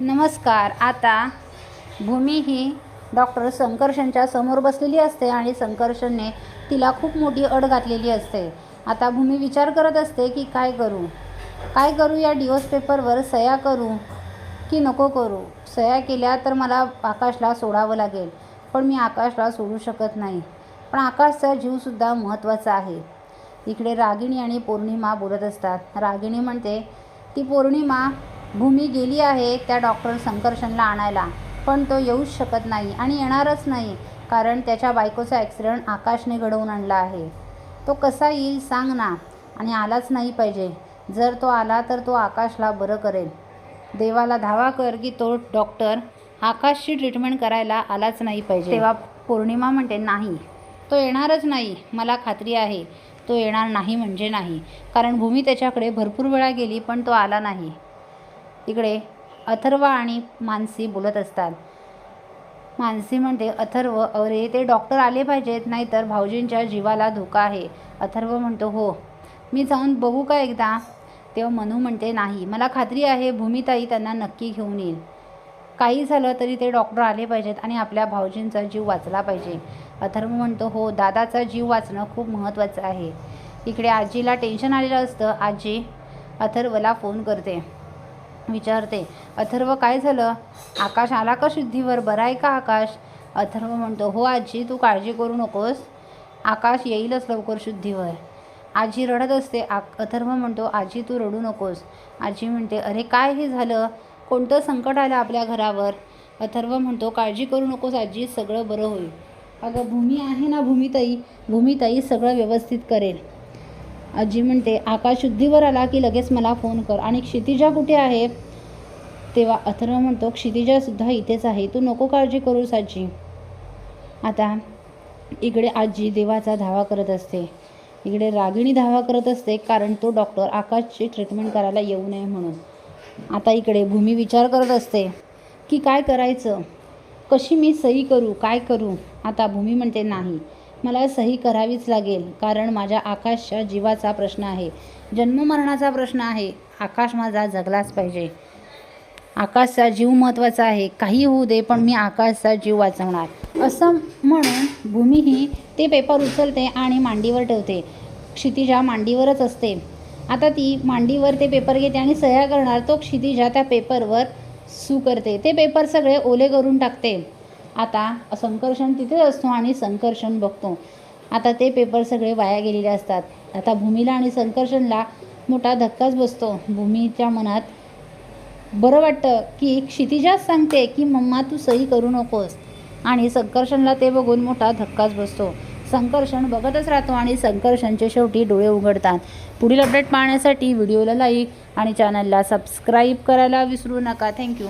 नमस्कार. आता भूमी ही डॉक्टर संकर्षणच्या समोर बसलेली असते आणि संकर्षणने तिला खूप मोठी अड घातलेली असते. आता भूमी विचार करत असते की काय करू? काय करू या डिवोर्स पेपरवर सया करू की नको करू? सह्या केल्या तर मला आकाशला सोडावं लागेल पण मी आकाशला सोडू शकत नाही. पण आकाशचा जीवसुद्धा महत्त्वाचा आहे. इकडे रागिणी आणि पौर्णिमा बोलत असतात. रागिणी म्हणते ती पौर्णिमा भूमी गेली आहे त्या डॉक्टर संकर्षणला आणायला. पण तो येऊच शकत नाही आणि येणारच नाही कारण त्याच्या बायकोचा ॲक्सिडेंट आकाशने घडवून आणला आहे. तो कसा येईल सांग ना. आणि आलाच नाही पाहिजे. जर तो आला तर तो आकाशला बरं करेल. देवाला धावा कर की तो डॉक्टर आकाशची ट्रीटमेंट करायला आलाच नाही पाहिजे. तेव्हा पौर्णिमा म्हणते नाही तो येणारच नाही. मला खात्री आहे तो येणार नाही म्हणजे नाही. कारण भूमी त्याच्याकडे भरपूर वेळा गेली पण तो आला नाही. इकडे अथर्वा आणि मानसी बोलत असतात. मानसी म्हणते अथर्व अरे ते डॉक्टर आले पाहिजेत नाहीतर भाऊजींच्या जीवाला धोका आहे. अथर्व म्हणतो हो मी जाऊन बघू का एकदा? तेव्हा मनू म्हणते नाही मला खात्री आहे भूमिताई त्यांना नक्की घेऊन येईल. काही झालं तरी ते डॉक्टर आले पाहिजेत आणि आपल्या भाऊजींचा जीव वाचला पाहिजे. अथर्व म्हणतो हो दादाचा जीव वाचणं खूप महत्त्वाचं आहे. इकडे आजीला टेन्शन आलेलं असतं. आजी अथर्वला फोन करते. विचारते. अथर्व काय झालं? आकाश आला का शुद्धीवर? बरा आहे का आकाश? अथर्व म्हणतो हो आजी तू काळजी करू नकोस. आकाश येईलच लवकर शुद्धीवर. आजी रडत असते. आ अथर्व म्हणतो आजी तू रडू नकोस. आजी म्हणते अरे काय हे झालं? कोणतं संकट आलं आपल्या घरावर? अथर्व म्हणतो काळजी करू नकोस आजी सगळं बरं होईल. अगं भूमी आहे ना भूमिताई? भूमिताई सगळं व्यवस्थित करेल. आजी म्हणते आकाश शुद्धीवर आला की लगेच मला फोन कर. आणि क्षितिजा कुठे आहे? तेव्हा अथर्व म्हणतो क्षितिजासुद्धा इथेच आहे. तू नको काळजी करूस आजी आता इकडे आजी देवाचा धावा करत असते. इकडे रागिणी धावा करत असते कारण तो डॉक्टर आकाशची ट्रीटमेंट करायला येऊ नये म्हणून. आता इकडे भूमी विचार करत असते की काय करायचं? कशी मी सही करू? काय करू? आता भूमी म्हणते नाही. मला सही करावीच लागेल कारण माझ्या आकाशच्या जीवाचा प्रश्न आहे. जन्ममरणाचा प्रश्न आहे. आकाश माझा जगलाच पाहिजे. आकाशचा जीव महत्त्वाचा आहे. काही होऊ दे पण मी आकाशचा जीव वाचवणार. असं म्हणून भूमी ही ते पेपर उचलते आणि मांडीवर ठेवते. क्षितिजा मांडीवरच असते. आता ती मांडीवर ते पेपर घेते आणि सह्या करणार तो क्षितिजा त्या पेपरवर सू करते. ते पेपर सगळे ओले करून टाकते. आता संकर्षण तिथेच असतो आणि संकर्षण बघतो. आता ते पेपर सगळे वाया गेलेले असतात. आता भूमीला आणि संकर्षणला मोठा धक्काच बसतो. भूमीच्या मनात बरं वाटतं की क्षितिजाच सांगते की मम्मा तू सही करू नकोस. आणि संकर्षणला ते बघून मोठा धक्काच बसतो. संकर्षण बघतच राहतो आणि संकर्षणचे शेवटी डोळे उघडतात. पुढील अपडेट पाहण्यासाठी व्हिडिओला लाईक आणि चॅनलला सबस्क्राईब करायला विसरू नका. थँक्यू